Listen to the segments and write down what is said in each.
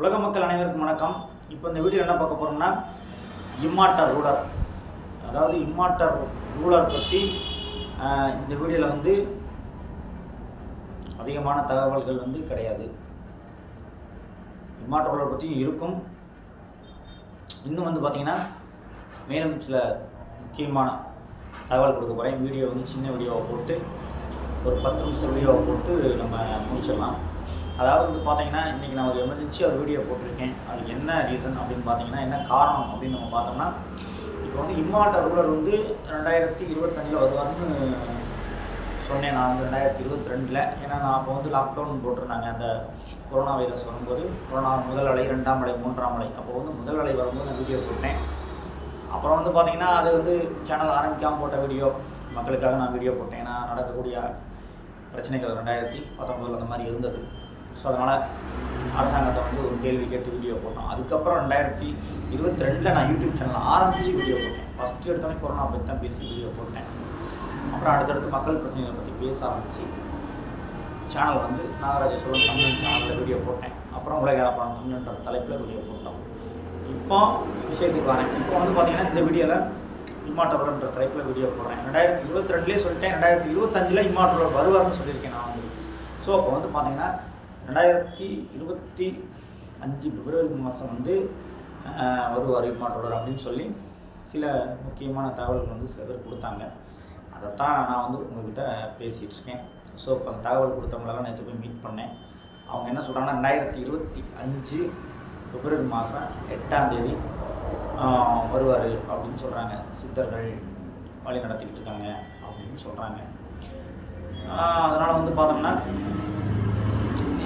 உலக மக்கள் அனைவருக்கும் வணக்கம். இப்போ இந்த வீடியோ என்ன பார்க்க போகிறோம்னா இம்மாட்டர் ரூலர். அதாவது இம்மாட்டர் ரூலர் பற்றி இந்த வீடியோவில் வந்து அதிகமான தகவல்கள் வந்து கிடையாது. இம்மாட்டர் ரூலர் பற்றியும் இருக்கும். இன்னும் வந்து பார்த்திங்கன்னா மேலும் சில முக்கியமான தகவல் கொடுக்க போகிறேன் வீடியோ வந்து சின்ன வீடியோவை போட்டு ஒரு பத்து நிமிஷம் வீடியோவை போட்டு நம்ம முடிச்சிடலாம். அதாவது வந்து பார்த்தீங்கன்னா இன்றைக்கி நான் ஒரு எமர்ஜென்சி ஒரு வீடியோ போட்டிருக்கேன். அது என்ன ரீசன் அப்படின்னு பார்த்தீங்கன்னா என்ன காரணம் அப்படின்னு நம்ம பார்த்தோம்னா இப்போ வந்து இம்மாட்ட ரூலர் வந்து ரெண்டாயிரத்தி இருபத்தஞ்சில் வருவார்னு சொன்னேன். நான் வந்து ரெண்டாயிரத்தி இருபத்தி ரெண்டில் ஏன்னா நான் அப்போ வந்து லாக்டவுன் போட்டிருந்தாங்க. அந்த கொரோனா வைரஸ் வரும்போது கொரோனா முதல் அலை ரெண்டாம் அலை மூன்றாம் அலை. அப்போ வந்து முதல் அலை வரும்போது நான் வீடியோ போட்டேன். அப்புறம் வந்து பார்த்தீங்கன்னா அது வந்து சேனல் ஆரம்பிக்காமல் போட்ட வீடியோ மக்களுக்காக நான் வீடியோ போட்டேன். ஏன்னா நடக்கக்கூடிய பிரச்சனைகள் ரெண்டாயிரத்தி பத்தொம்போதில் அந்த மாதிரி இருந்தது. ஸோ அதனால் அரசாங்கத்தை வந்து ஒரு கேள்வி கேட்டு வீடியோ போட்டோம். அதுக்கப்புறம் ரெண்டாயிரத்தி இருபத்தி ரெண்டில் நான் யூடியூப் சேனல் ஆரம்பித்து வீடியோ போட்டேன். ஃபஸ்ட்டு எடுத்தோடனே கொரோனா பற்றி தான் பேசி வீடியோ போட்டேன். அப்புறம் அடுத்தடுத்து மக்கள் பிரச்சனைகளை பற்றி பேச ஆரம்பித்து சேனல் வந்து நாகராஜ சோழன் தமிழ் சேனலில் வீடியோ போட்டேன். அப்புறம் உலக இழப்பான தமிழ்ன்ற தலைப்பில் வீடியோ போட்டோம். இப்போ விஷயத்துக்கு வரேன். இப்போ வந்து பார்த்தீங்கன்னா இந்த வீடியோவில் இம்மாட்டவர்ன்ற தலைப்பில் வீடியோ போடுறேன். ரெண்டாயிரத்தி இருபத்தி ரெண்டுலேயே சொல்லிட்டேன். ரெண்டாயிரத்தி இருபத்தஞ்சில் இம்மாட்டவர் வருவார்னு சொல்லியிருக்கேன் நான் வந்து. ஸோ அப்போ வந்து பார்த்தீங்கன்னா ரெண்டாயிரத்தி இருபத்தி அஞ்சு பிப்ரவரி மாதம் வந்து வருவார் இம்மாட்டவர் அப்படின்னு சொல்லி சில முக்கியமான தகவல்கள் வந்து சில பேர் கொடுத்தாங்க. அதைத்தான் நான் வந்து உங்ககிட்ட பேசிகிட்டு இருக்கேன். ஸோ இப்போ அந்த தகவல் கொடுத்தவங்களெல்லாம் நேற்று போய் மீட் பண்ணேன். அவங்க என்ன சொல்கிறாங்கன்னா ரெண்டாயிரத்தி இருபத்தி அஞ்சு பிப்ரவரி மாதம் எட்டாம் தேதி வருவார் அப்படின்னு சொல்கிறாங்க சித்தர்கள் வழி நடத்திக்கிட்டு இருக்காங்க அப்படின்னு சொல்கிறாங்க அதனால் வந்து பார்த்தோம்னா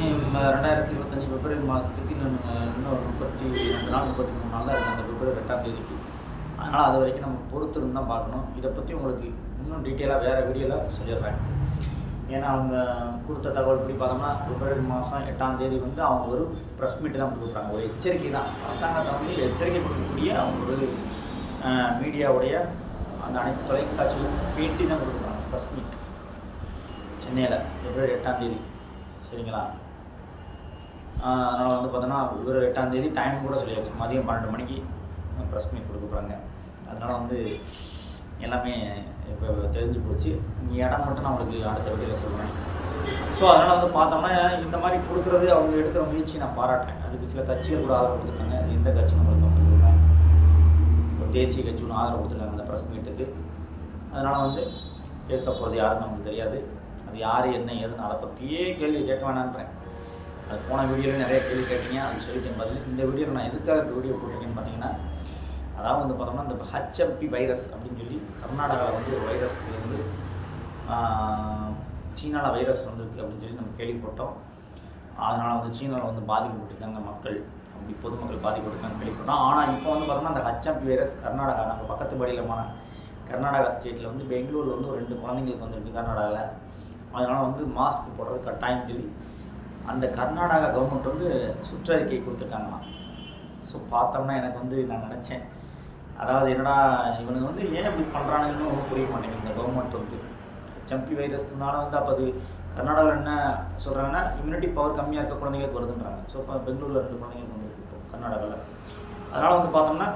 ரெண்டாயிரத்தி இருபத்தஞ்சி பிப்ரவரி மாதத்துக்கு இன்னும் இன்னும் முப்பத்தி ரெண்டு நாள் முப்பத்தி மூணு நாள் தான் இருக்குது அந்த பிப்ரவரி எட்டாம் தேதிக்கு. அதனால் அது வரைக்கும் நம்ம பொறுத்து தான் பார்க்கணும். இதை பற்றி உங்களுக்கு இன்னும் டீட்டெயிலாக வேறு வீடியோவில் சொல்லிடுறேன். ஏன்னா அவங்க கொடுத்த தகவல் படி பார்த்தோம்னா பிப்ரவரி மாதம் எட்டாம் தேதி வந்து அவங்க ஒரு ப்ரெஸ் மீட் தான் கொடுக்குறாங்க. ஒரு எச்சரிக்கை தான். அரசாங்கத்தை வந்து எச்சரிக்கை கொடுக்கக்கூடிய அவங்க ஒரு மீடியாவுடைய அந்த அனைத்து தொலைக்காட்சியும் பேட்டி தான் கொடுக்குறாங்க. ப்ரெஸ் மீட் சென்னையில் பிப்ரவரி எட்டாம் தேதி. சரிங்களா? அதனால் வந்து பார்த்தோன்னா இவர் எட்டாந்தேதி டைம் கூட சொல்லியாச்சு. மதியம் பன்னெண்டு மணிக்கு ப்ரெஸ் மீட் கொடுக்க போகிறாங்க அதனால் வந்து எல்லாமே இப்போ தெரிஞ்சு போச்சு. நீ இடம் மட்டும் நான் உங்களுக்கு அடுத்த வீடியோவில் சொல்கிறேன் ஸோ அதனால் வந்து பார்த்தோம்னா இந்த மாதிரி கொடுக்குறது அவங்க எடுக்கிற முயற்சி நான் பாராட்டுறேன். அதுக்கு சில கட்சிகள் கூட ஆதரவு கொடுத்துருக்காங்க. அது எந்த கட்சியும் நம்மளுக்கு வந்து சொல்கிறேன் ஒரு தேசிய கட்சி ஒன்று ஆதரவு கொடுத்துருக்காங்க அந்த ப்ரெஸ் மீட்டுக்கு அதனால் வந்து பேச போகிறது யாருன்னு நமக்கு தெரியாது. அது யார் என்ன ஏதுன்னு அதை பற்றியே கேள்வி கேட்க வேணான்றேன். அது போன வீடியோவில் நிறைய கேள்வி கேட்டீங்க அது சொல்லிட்டேன் பதில். இந்த வீடியோவில் நான் எதுக்காக இப்போ வீடியோ போட்டிருக்கேன்னு பார்த்தீங்கன்னா அதாவது வந்து பார்த்தோம்னா இந்த ஹச்எம்பி வைரஸ் அப்படின்னு சொல்லி கர்நாடகாவில் வந்து ஒரு வைரஸ் வந்து சீனாவில் வைரஸ் வந்திருக்கு அப்படின்னு சொல்லி நம்ம கேள்விப்பட்டோம். அதனால் வந்து சீனாவில் வந்து பாதிக்கப்பட்டிருக்காங்க மக்கள். அப்படி பொதுமக்கள் பாதிக்கப்பட்டிருக்காங்க கேள்விப்பட்டோம். ஆனால் இப்போ வந்து பார்த்தோம்னா அந்த ஹச்எம்பி வைரஸ் கர்நாடகா நம்ம பக்கத்து படியிலமான கர்நாடகா ஸ்டேட்டில் வந்து பெங்களூரில் வந்து ஒரு ரெண்டு குழந்தைங்களுக்கு வந்திருக்கு கர்நாடகாவில் அதனால் வந்து மாஸ்க் போடுறது கட்டாயம் சொல்லி அந்த கர்நாடகா கவர்மெண்ட் வந்து சுற்றறிக்கை கொடுத்துருக்காங்களாம் ஸோ பார்த்தோம்னா எனக்கு வந்து நான் நினச்சேன். அதாவது என்னடா இவனுக்கு வந்து ஏன் இப்படி பண்ணுறானுங்கன்னு ஒன்றும் புரிய மாட்டேங்குது. இந்த கவர்மெண்ட் வந்து ஜம்பி வைரஸ்னால வந்து அப்போ அது கர்நாடகாவில் என்ன சொல்கிறாங்கன்னா இம்யூனிட்டி பவர் கம்மியாக இருக்க குழந்தைங்களுக்கு வருதுன்றாங்க. ஸோ இப்போ பெங்களூரில் ரெண்டு குழந்தைங்களுக்கு வந்துருக்கு இப்போ கர்நாடகாவில் அதனால் வந்து பார்த்தோம்னா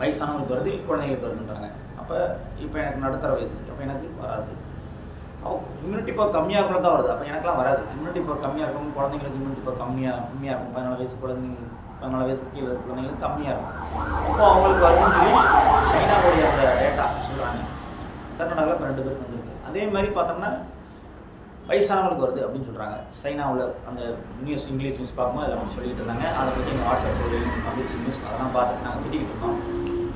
வயசானவங்களுக்கு வருது குழந்தைங்களுக்கு வருதுன்றாங்க. அப்போ இப்போ எனக்கு நடுத்தர வயசு. அப்போ எனக்கு வராது. Oh, இம்யூனிட்டி பவர் கம்மியாக இருக்கிறது தான் வருது. அப்போ எனக்குலாம் வராது. இம்யூனிட்டி பவர் கம்மியாக இருக்கும் குழந்தைங்களுக்கு இம்யூனிட்டி பவர் கம்மியாக கம்மியாக இருக்கும். பதினாலு வயசு குழந்தைங்க பதினாலு வயசு கீழே இருக்க குழந்தைங்களுக்கு கம்மியாக இருக்கும். அப்போ அவங்களுக்கு வருதுன்னு சொல்லி சைனாவுடைய அந்த டேட்டா சொல்கிறாங்க கர்நாடகாவில் இப்போ ரெண்டு பேருக்கு வந்துருக்கு. அதே மாதிரி பார்த்தோம்னா வயசானவங்களுக்கு வருது அப்படின்னு சொல்கிறாங்க சைனாவில் அந்த நியூஸ் இங்கிலீஷ் நியூஸ் பார்க்கும்போது அதில் அவங்க சொல்லிட்டு இருந்தாங்க. அதை பற்றி எங்கள் வாட்ஸ்அப் வந்துச்சு நியூஸ் அதெல்லாம் பார்த்துட்டு நாங்கள் திட்டிக்கிட்டு இருந்தோம்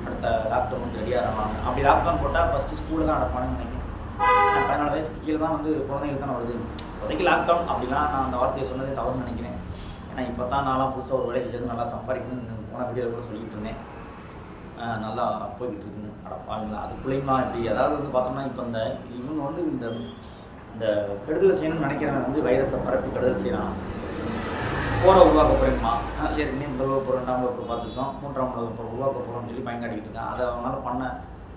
அடுத்த லாக்டவுன் வந்து ரெடியாக இருப்பாங்க அப்படி லாக்டவுன் போட்டால் ஃபஸ்ட்டு ஸ்கூலில் தான் நடப்பானுன்னு நினைக்கிறேன் பதினாலு வயசுக்கு கீழே தான் வந்து குழந்தைங்களுக்கு தானே வருது இப்போதைக்கு லாக்டவுன் அப்படிலாம் நான் அந்த வார்த்தையை சொன்னதே தவறுன்னு நினைக்கிறேன். ஏன்னா இப்போ தான் நான்லாம் புதுசாக ஒரு வேலைக்கு சேர்ந்து நல்லா சம்பாதிக்கணும்னு போன வீடியோவில் கூட சொல்லிட்டு இருந்தேன். நல்லா போய்கிட்டு இருக்குன்னு. அட பாருங்களா அதுக்குள்ளேயுமா இப்படி அதாவது வந்து பார்த்தோம்னா இப்போ இந்த இவங்க வந்து இந்த இந்த கெடுதல் செய்யணும்னு நினைக்கிறவன் வந்து வைரஸை பரப்பி கெடுதல் செய்யறான். போரை உருவாக்க போகிறேம்மா ஏற்கனவே முதல் வகுப்பு ரெண்டாம் வகுப்பு பார்த்துருக்கோம். மூன்றாம் வகுப்பு உருவாக்க போகிறோம்னு சொல்லி பயங்காட்டிக்கிட்டு இருக்கான். அதை அவனால் பண்ண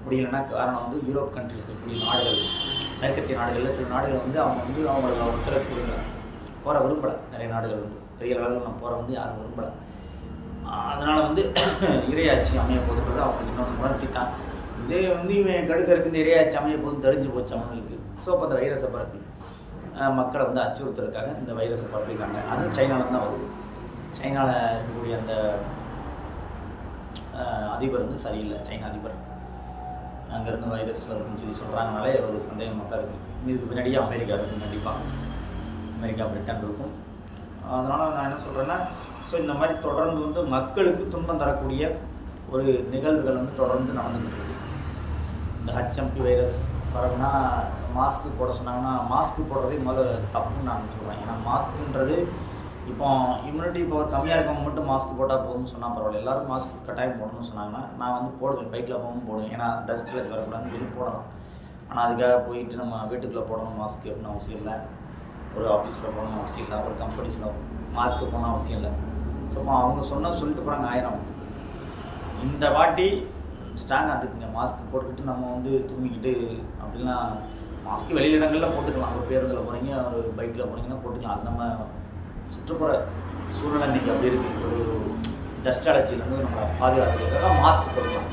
முடியலன்னா காரணம் வந்து யூரோப் கண்ட்ரிஸ் இருக்கக்கூடிய நாடுகள் மேற்கத்திய நாடுகளில் சில நாடுகள் வந்து அவங்க வந்து அவங்களோட ஒத்துழைப்பு போகிற விரும்பலை. நிறைய நாடுகள் வந்து. பெரிய அளவில் நான் போகிற வந்து யாரும் விரும்பலை. அதனால் வந்து இரையாட்சி அமைய போகுதுன்றது அவங்களுக்கு இன்னொன்று உணர்த்திட்டான் இதே வந்து இவன் கடுக்கறதுக்கு இந்த இரையாட்சி அமைய போகுது தெரிஞ்சு போச்சு அவங்களுக்கு. ஸோ அப்போ அந்த வைரஸை பரப்பி. மக்களை வந்து அச்சுறுத்துறதுக்காக இந்த வைரஸை பரப்பியிருக்காங்க. அதுவும் சைனாவில் தான் வருது. சைனாவில் இருக்கக்கூடிய அந்த அதிபர் வந்து சரியில்லை. சைனா அதிபர். அங்கேருந்து வைரஸ் வருதுன்னு சொல்லி சொல்கிறாங்கனாலே ஒரு சந்தேகமாக தான் இருக்குது இதுக்கு பின்னாடியே அமெரிக்கா இருக்கும் கண்டிப்பாக அமெரிக்கா பிரிட்டன் இருக்கும். அதனால் நான் என்ன சொல்கிறேன்னா ஸோ இந்த மாதிரி தொடர்ந்து வந்து மக்களுக்கு துன்பம் தரக்கூடிய ஒரு நிகழ்வுகள் வந்து தொடர்ந்து நடந்துகிட்டு இருக்கு. இந்த ஹச்எம்பி வைரஸ் பரவுனா மாஸ்க்கு போட சொன்னாங்கன்னா மாஸ்க்கு போடுறதே முதல்ல தப்புன்னு நான் சொல்கிறேன் ஏன்னா மாஸ்க்குன்றது இப்போ இம்யூனிட்டி பவர் கம்மியாக இருக்கவங்க மட்டும் மாஸ்க் போட்டால் போதும்னு சொன்னால் பரவாயில்ல. எல்லாரும் மாஸ்க் கட்டாயம் போடணும்னு சொன்னாங்கன்னா நான் வந்து போடுவேன். பைக்கில் போகவும் போடுவேன். ஏன்னா டஸ்ட்டில் வரக்கூடாதுன்னு சொல்லி போடலாம். ஆனால் அதுக்காக போயிட்டு நம்ம வீட்டுக்குள்ளே போடணும் மாஸ்க் அப்படின்னு அவசியம் இல்லை. ஒரு ஆஃபீஸில் போகணும் அவசியம் இல்லை. ஒரு கம்பெனிஸில் மாஸ்க் போகணும் அவசியம் இல்லை. ஸோ அவங்க சொன்ன சொல்லிட்டு போகிறாங்க ஆயிரம். இந்த வாட்டி ஸ்ட்ராங் அதுக்குங்க மாஸ்க் போட்டுக்கிட்டு நம்ம வந்து தூங்கிக்கிட்டு அப்படிலாம் மாஸ்க் வெளி இடங்களில் போட்டுக்கலாம். ஒரு பேருந்தில் போகிறீங்க ஒரு பைக்கில் போனீங்கன்னா போட்டுக்கலாம். அது நம்ம சுற்றுப்புற சூழ்நிலை இன்றைக்கி அப்படி இருக்குது ஒரு டஸ்ட் அலர்ஜிலேருந்து நம்மளை பாதுகாத்துக்கிறதுக்காக மாஸ்க் போடலாம்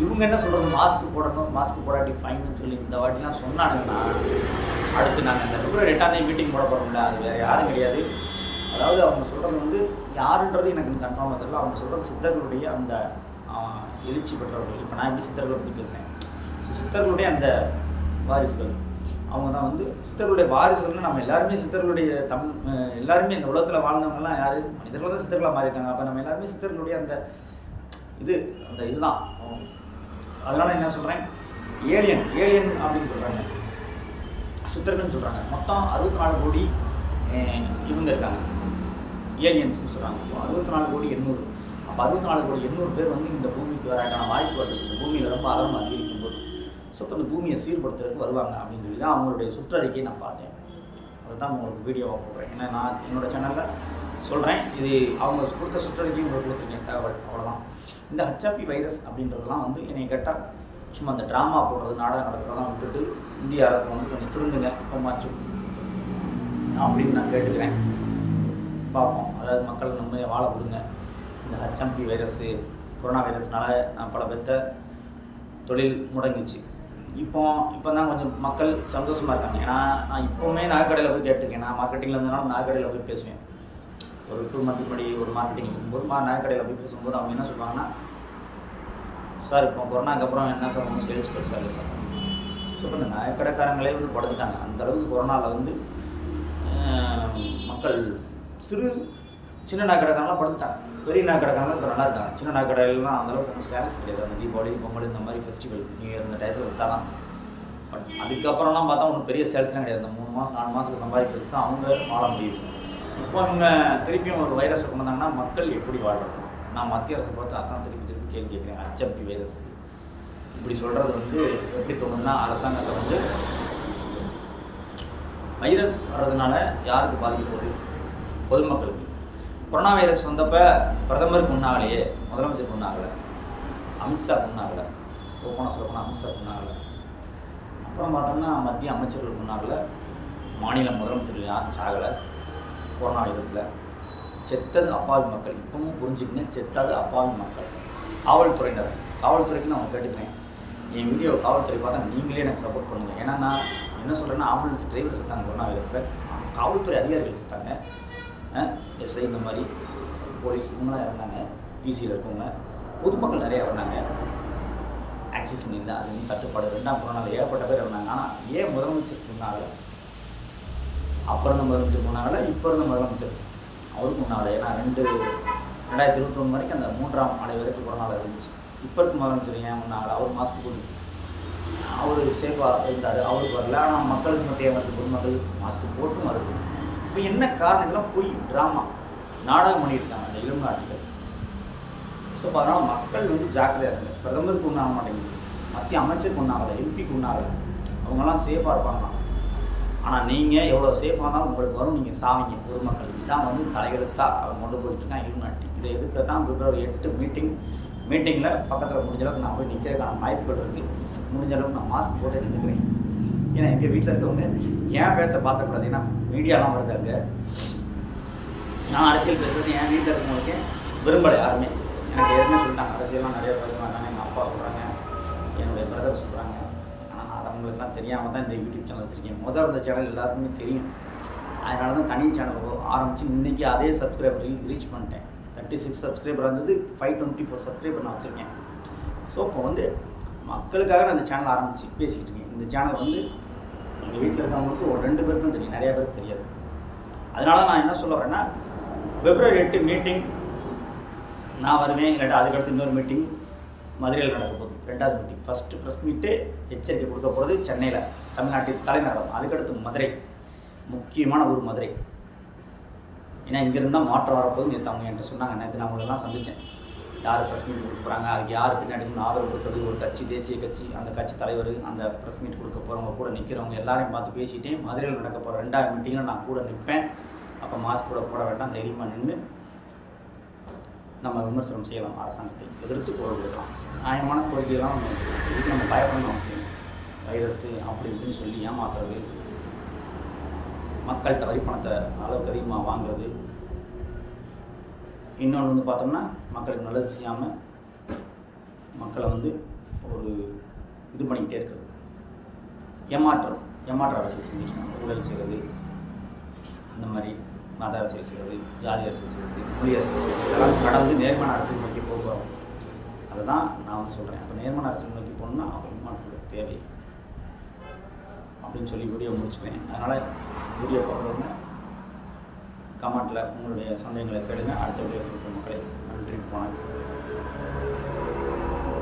இவங்க என்ன சொல்கிறது மாஸ்க் போடணும் மாஸ்க் போடாட்டி ஃபைன்னு சொல்லி இந்த வாட்டிலாம் சொன்னானுங்கன்னா அடுத்து நாங்கள் இந்த பிப்ரவரி எட்டாம் தேதி மீட்டிங் போட போகிறோம்ல அது வேறு யாரும் கிடையாது. அதாவது அவங்க சொல்கிறது வந்து யாருன்றது எனக்கு கன்ஃபார்மாக தெரியல. அவங்க சொல்கிறது சித்தர்களுடைய அந்த எழுச்சி பெற்றவர்கள். இப்போ நான் எப்படி சித்தர்களை பற்றி பேசுகிறேன் சித்தர்களுடைய அந்த வாரிசுகள். அவங்க தான் வந்து சித்தர்களுடைய வாரிசுகள்னு நம்ம எல்லாருமே சித்தர்களுடைய தம் எல்லாருமே இந்த உலகத்தில் வாழ்ந்தவங்கலாம் யார்? மனிதர்கள் தான் சித்தர்களாக மாறியிருக்காங்க. அப்போ நம்ம எல்லாருமே சித்தர்களுடைய அந்த இது அந்த இதுதான். அதனால் என்ன சொல்கிறேன் ஏலியன் ஏலியன் அப்படின்னு சொல்கிறாங்க சித்தர்கள்னு சொல்கிறாங்க மொத்தம் அறுபத்தி நாலு கோடி இவங்க இருக்காங்க. ஏலியன்ஸ்னு சொல்கிறாங்க இப்போ அறுபத்தி நாலு கோடி எண்ணூறு. அப்போ அறுபத்தி நாலு கோடி எண்ணூறு பேர் வந்து இந்த பூமிக்கு வரக்கான வாய்ப்பு வருது இந்த பூமியில் ரொம்ப ஆழம் அதிகரிக்கும் போது. ஸோ இப்போ இந்த பூமியை சீர்படுத்துறதுக்கு வருவாங்க அப்படின்னு சொல்லி தான் அவங்களுடைய சுற்றறிக்கையை நான் பார்த்தேன். அதுதான் உங்களுக்கு வீடியோவாக போடுறேன். ஏன்னா நான் என்னோட சேனலில் சொல்கிறேன் இது அவங்க கொடுத்த சுற்றறிக்கையும் உங்களுக்கு கொடுத்துருக்கேன். தகவல். அவ்வளோதான் இந்த ஹச்ஆபி வைரஸ் அப்படின்றதுலாம் வந்து என்னை கேட்டால் சும்மா அந்த ட்ராமா போடுறது நாடகம் நடத்துறதெல்லாம் விட்டுட்டு இந்திய அரசு வந்து கொஞ்சம் திருந்துங்க இப்போமாச்சும் அப்படின்னு நான் கேட்டுக்கிறேன். பார்ப்போம். அதாவது மக்கள் நம்ம வாழ கொடுங்க. இந்த ஹச்எம்பி வைரஸு கொரோனா வைரஸ்னால நான் பல பேர்த்த தொழில் முடங்கிச்சு. இப்போ இப்போ தான் கொஞ்சம் மக்கள் சந்தோஷமாக இருக்காங்க. ஏன்னா நான் இப்போவுமே நகைக்கடையில் போய் கேட்டிருக்கேன். நான் மார்க்கெட்டிங்கில் இருந்தனால நகைக்கடையில் போய் பேசுவேன். ஒரு டூ மந்த் முன்னாடி ஒரு மார்க்கெட்டிங் இருக்கும்போது மா நகைக்கடையில் போய் பேசும்போது அவங்க என்ன சொல்லுவாங்கன்னா சார் இப்போ கொரோனாக்கு அப்புறம் என்ன சார் ஒன்றும் சேல்ஸ் பெருசாக இல்லை சார். ஸோ இப்போ இந்த நகைக்கடைக்காரங்களே வந்து படுத்துட்டாங்க. அந்தளவுக்கு கொரோனாவில் வந்து மக்கள் சிறு சின்ன நகைக்கடைக்காரங்களாம் படுத்துட்டாங்க. பெரிய நகைக்கடைக்காரங்க இப்போ நல்லா இருக்காங்க சின்ன நகைக்கடையிலாம் அந்தளவுக்கு ஒன்றும் சேல்ஸ் கிடையாது. அந்த தீபாவளி பொங்கல் இந்த மாதிரி ஃபெஸ்டிவல் நியூ இயர் இந்த டயத்தில் விற்றா தான் பட் அதுக்கப்புறம்லாம் பார்த்தா ஒன்றும் பெரிய சேல்ஸ்லாம் கிடையாது. அந்த மூணு மாதம் நாலு மாதத்துக்கு சம்பாதிக்கிறது தான் அவங்க வாழ முடியுது. இப்போ அவங்க திருப்பியும் ஒரு வைரஸ் கொண்டு வந்தாங்கன்னா மக்கள் எப்படி வாழ்றது? நான் மத்திய அரசு பார்த்து அதான் திருப்பி திருப்பி கேள்வி கேட்குறேன். ஹச்எம்பி வைரஸ் இப்படி சொல்கிறது வந்து எப்படி தோணுதுன்னா அரசாங்கத்தை வந்து வைரஸ் வர்றதுனால யாருக்கு பாதிக்க போகுது? பொதுமக்களுக்கு. கொரோனா வைரஸ் வந்தப்போ பிரதமருக்கு முன்னாலேயே முதலமைச்சருக்கு முன்னாகலை அமித்ஷா முன்னாகலை ஓப்பனாக சொல்ல போனால் அமித்ஷா முன்னாகலை. அப்புறம் பார்த்தோம்னா மத்திய அமைச்சர்கள் முன்னாகல மாநில முதலமைச்சர்கள் யாரும் சாகலை கொரோனா வைரஸில். செத்தது அப்பாவி மக்கள். இப்பவும் புரிஞ்சுக்கங்க செத்தது அப்பாவி மக்கள். காவல்துறையினர். காவல்துறைக்கு நான் கேட்டுக்கிறேன். என் வீடியோ காவல்துறை பார்த்தா நீங்களே எனக்கு சப்போர்ட் பண்ணுங்கள் ஏன்னா நான் என்ன சொல்கிறேன்னா ஆம்புலன்ஸ் டிரைவர் செத்தாங்க கொரோனா வைரஸில். காவல்துறை அதிகாரிகள் செத்தாங்க. எஸ்ஐ இந்த மாதிரி போலீஸ் இவங்களாம் இறந்தாங்க பிசியில் இருக்கவங்க. பொதுமக்கள் நிறையா இருந்தாங்க ஆக்சிஸ் இல்லை அது வந்து தட்டுப்பாடு ரெண்டாம் கொரோனாவில் ஏகப்பட்ட பேர் இருந்தாங்க ஆனால் ஏன் முதலமைச்சர் முன்னால அப்போ இருந்த முதலமைச்சர் முன்னால இப்போ இருந்த முதலமைச்சர். அவருக்கு முன்னால் ஏன்னா ரெண்டு ரெண்டாயிரத்தி இருபத்தொன்று வரைக்கும் அந்த மூன்றாம் அலை வரைக்கும் கொரோனாவில் இருந்துச்சு. இப்போ இருக்க முதலமைச்சர் ஏன் முன்னால்? அவர் மாஸ்க் போட்டு. அவர் சேஃபாக இருந்தார் அவருக்கு வரல. ஆனால் மக்களுக்கு மத்திய வந்து பொதுமக்கள் மாஸ்க் போட்டும் மறுக்கணும் இப்போ என்ன காரணம்? இதெல்லாம் போய் ட்ராமா நாடகம் பண்ணியிருக்காங்க அந்த இளம் நாட்டுகள் ஸோ அதனால் மக்கள் வந்து ஜாக்கிரதையாக இருங்க. பிரதமருக்கு ஒன்றும் மாட்டேங்குது. மத்திய அமைச்சருக்கு ஒன்றும் எம்பிக்கு ஒன்றும் அவங்கெல்லாம் சேஃபாக இருப்பாங்களாம் ஆனால் நீங்கள் எவ்வளோ சேஃபாக இருந்தாலும் உங்களுக்கு வரும். நீங்கள் சாவிங்க பொதுமக்கள். இதான் வந்து தலையெழுத்தாக அவங்க கொண்டு போயிட்டு இருக்கான் இலுமினாட்டி இதை எதுக்கு தான் பிப்ரவரி எட்டு மீட்டிங் மீட்டிங்கில் பக்கத்தில் முடிஞ்ச அளவுக்கு நான் போய் நிற்கிறதுக்கான வாய்ப்புகள் இருக்குது முடிஞ்ச அளவுக்கு நான் மாஸ்க் போட்டு நின்றுக்கிறேன் ஏன்னா எங்கள் வீட்டில் இருக்கவங்க ஏன் பேச பார்த்தக்கூடாது ஏன்னா மீடியாலாம் வருது அங்கே. நான் அரசியல் பேசுறது என் வீட்டில் இருக்கவங்களுக்கு விரும்பலை யாருமே. எனக்கு ஏற்கனவே சொல்லிட்டாங்க? அரசியல்லாம் நிறைய பேச வேண்டாம் எங்கள் அப்பா சொல்கிறாங்க என்னுடைய பிரதர் சொல்கிறாங்க ஆனால் அது அவங்களுக்குலாம் தெரியாமல் தான் இந்த யூடியூப் சேனல் வச்சுருக்கேன். முதல் இருந்த சேனல் எல்லாருக்குமே தெரியும். அதனால தான் தனி சேனல் ஆரம்பித்து இன்றைக்கி அதே சப்ஸ்கிரைபர் ரீச் பண்ணிட்டேன். தேர்ட்டி சிக்ஸ் சப்ஸ்கிரைபர் இருந்தது ஃபைவ் டுவெண்ட்டி ஃபோர் சப்ஸ்கிரைபர் நான் வச்சுருக்கேன். ஸோ இப்போ வந்து மக்களுக்காக நான் இந்த சேனல் ஆரம்பித்து பேசிக்கிட்டு இருக்கேன். இந்த சேனல் வந்து எங்கள் வீட்டில் இருக்கவங்களுக்கு ஒரு ரெண்டு பேருக்கும் தெரியும். நிறைய பேருக்கு தெரியாது. அதனால நான் என்ன சொல்ல வரேன்னா பிப்ரவரி எட்டு மீட்டிங் நான் வருவேன். இல்லாட்டா அதுக்கடுத்து இன்னொரு மீட்டிங் மதுரையில் நடக்க போகுது. ரெண்டாவது மீட்டிங் ஃபஸ்ட்டு ப்ரெஸ் மீட்டு எச்சரிக்கை கொடுக்க போகிறது சென்னையில் தமிழ்நாட்டின் தலைநகரம். அதுக்கடுத்து மதுரை. முக்கியமான ஊர் மதுரை. ஏன்னா இங்கேருந்தால் மாற்றம் வரப்போகுது நேற்று அவங்க என்கிட்ட சொன்னாங்க. நேற்று நான் அவங்களெல்லாம் சந்தித்தேன் யார் ப்ரெஸ் மீட் கொடுக்க போகிறாங்க அதுக்கு யார் பின்னாடி ஆதரவு கொடுத்தது? ஒரு கட்சி தேசிய கட்சி அந்த கட்சி தலைவர் அந்த ப்ரெஸ் மீட் கொடுக்க போகிறவங்க கூட நிற்கிறவங்க எல்லாரையும் பார்த்து பேசிட்டேன் மதுரையில் நடக்க போகிற ரெண்டாவது மீட்டிங்கில் நான் கூட நிற்பேன் அப்போ மாஸ்க் கூட போட வேண்டாம் தைரியமாக நின்று நம்ம விமர்சனம் செய்யலாம் அரசாங்கத்தை எதிர்த்து குரல் கொடுக்கலாம் நியாயமான கோரிக்கையெல்லாம் நம்ம இதுக்கு நம்ம பயப்படணும் அவசியம் வைரஸு அப்படி இப்படின்னு சொல்லி ஏமாத்துறது மக்கள்கிட்ட வரி பணத்தை அளவுக்கு அதிகமாக வாங்குறது இன்னொன்று வந்து பார்த்தோம்னா மக்களுக்கு நல்லது செய்யாமல் மக்களை வந்து ஒரு இது பண்ணிக்கிட்டே இருக்கிறது. ஏமாற்றம் ஏமாற்ற அரசியல் செஞ்சுட்டாங்க ஊழல் செய்கிறது அந்த மாதிரி மத அரசியல் செய்கிறது ஜாதி அரசியல் செய்கிறது மொழி அரசியல் செய்கிறது இதெல்லாம் கடந்து நேர்மான அரசியல் நோக்கி போகிறோம் அதை தான் நான் வந்து சொல்கிறேன் அப்போ நேர்மான அரசியல் நோக்கி போகணும்னா அவங்க ஏமாற்றங்கள் தேவை. அப்படின்னு சொல்லி வீடியோ முடிச்சுக்கிறேன். அதனால் வீடியோ போடுறவங்க கமெண்ட்டில் உங்களுடைய சந்தேகங்களை கேளுங்க. அடுத்த வீடியோ சொல்கிற மக்களே. நன்றி வணக்கம்.